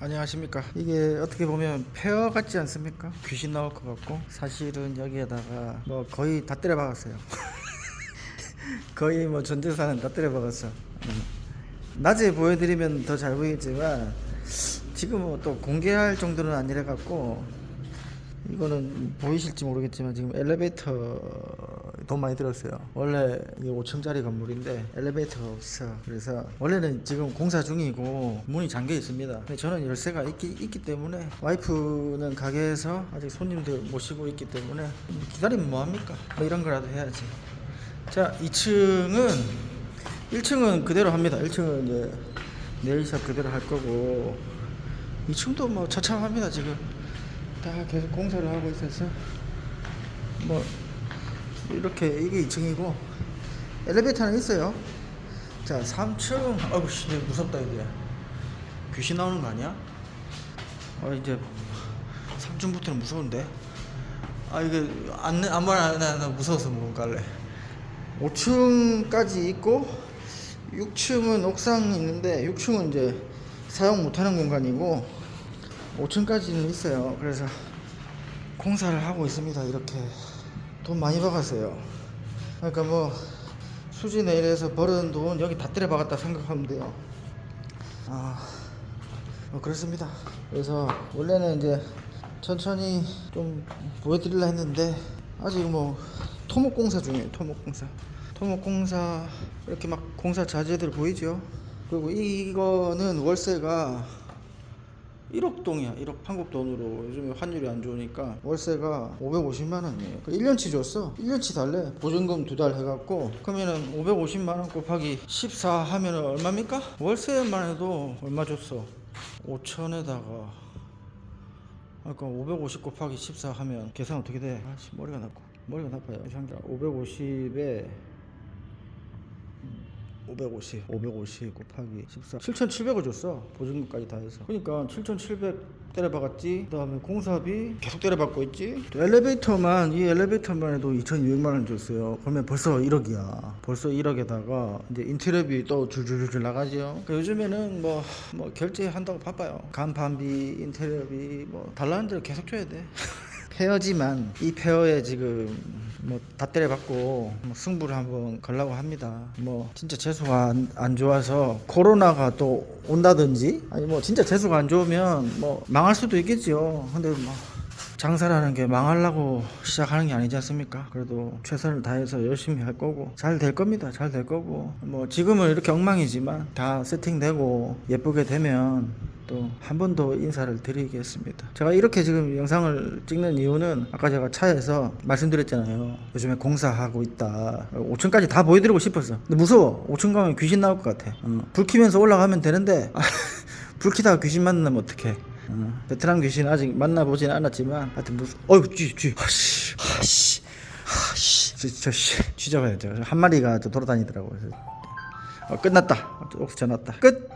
안녕하십니까. 이게 어떻게 보면 페어 같지 않습니까? 귀신 나올 것 같고 사실은 여기에다가 뭐 거의 다 때려 박았어요. 거의 뭐 전 재산은 다 때려 박았어. 음. 낮에 보여드리면 더 잘 보이겠지만 지금 뭐 또 공개할 정도는 아니라 갖고 이거는 보이실지 모르겠지만 지금 엘리베이터 돈 많이 들었어요. 원래 이게 5층짜리 건물인데 엘리베이터가 없어. 그래서 원래는 지금 공사 중이고 문이 잠겨 있습니다. 근데 저는 열쇠가 있기, 있기 때문에 와이프는 가게에서 아직 손님들 모시고 있기 때문에 기다리면 뭐합니까? 뭐 이런 거라도 해야지. 자, 2층은 1층은 그대로 합니다. 1층은 이제 네일샵 그대로 할 거고 2층도 뭐 처참합니다 지금. 다 계속 공사를 하고 있어서 뭐 이렇게 이게 2층이고 엘리베이터는 있어요. 자 3층 아이고 씨 무섭다 이제 귀신 나오는 거 아니야? 아 이제 3층부터는 무서운데 아 이게 안 아무 말나 무서워서 못 갈래 5층까지 있고 6층은 옥상이 있는데 6층은 이제 사용 못하는 공간이고 5층까지는 있어요. 그래서 공사를 하고 있습니다. 이렇게 돈 많이 박았어요. 그러니까 뭐 수지 내일에서 벌은 돈 여기 다 때려 박았다 생각하면 돼요. 아, 뭐 그렇습니다. 그래서 원래는 이제 천천히 좀 보여드리려 했는데 아직 뭐 토목 공사 중이에요. 토목 공사. 토목 공사 이렇게 막 공사 자재들 보이죠? 그리고 이거는 월세가 1억 동이야. 1억 한국 돈으로 요즘에 환율이 안 좋으니까 월세가 550만 원이에요. 1년치 줬어. 1년치 달래. 보증금 두 달 해갖고 그러면은 550만 원 곱하기 14 하면은 얼마입니까? 월세만 해도 얼마 줬어? 5천에다가 그러니까 550 곱하기 14 하면 계산 어떻게 돼? 아씨 머리가 나고 머리가 나빠요. 상가 550에 550, 550 곱하기 14, 7,700을 줬어. 보증금까지 다 해서. 그러니까 7,700 때려박았지. 그 다음에 공사비 계속 때려박고 있지. 또 엘리베이터만 이 엘리베이터만 해도 2,200만 원 줬어요. 그러면 벌써 1억이야. 벌써 1억에다가 이제 인테리어비 또 줄줄줄 나가죠. 그 요즘에는 뭐 뭐 결제한다고 바빠요. 간판비, 인테리어비 뭐 달라는 대로 계속 줘야 돼. 페어지만 이 페어에 지금 뭐 다 때려받고 뭐 승부를 한번 걸라고 합니다. 뭐 진짜 재수가 안, 안 좋아서 코로나가 또 온다든지 아니 뭐 진짜 재수가 안 좋으면 뭐 망할 수도 있겠지요. 근데 뭐 장사라는 게 망하려고 시작하는 게 아니지 않습니까? 그래도 최선을 다해서 열심히 할 거고 잘 될 겁니다. 잘 될 거고 뭐 지금은 이렇게 엉망이지만 다 세팅되고 예쁘게 되면 또 한 번 더 인사를 드리겠습니다. 제가 이렇게 지금 영상을 찍는 이유는 아까 제가 차에서 말씀드렸잖아요. 요즘에 공사하고 있다. 5층까지 다 보여드리고 싶었어. 근데 무서워. 5층 가면 귀신 나올 것 같아. 어, 불 켜면서 올라가면 되는데 불 켜다가 귀신 만나면 어떡해. 어, 베트남 귀신 아직 만나보진 않았지만 하여튼 무슨 어이구 쥐 쥐. 아씨 아씨 아씨 저씨 쥐 잡아야죠. 한 마리가 또 돌아다니더라고요. 어, 끝났다. 옥수 전화 왔다. 끝.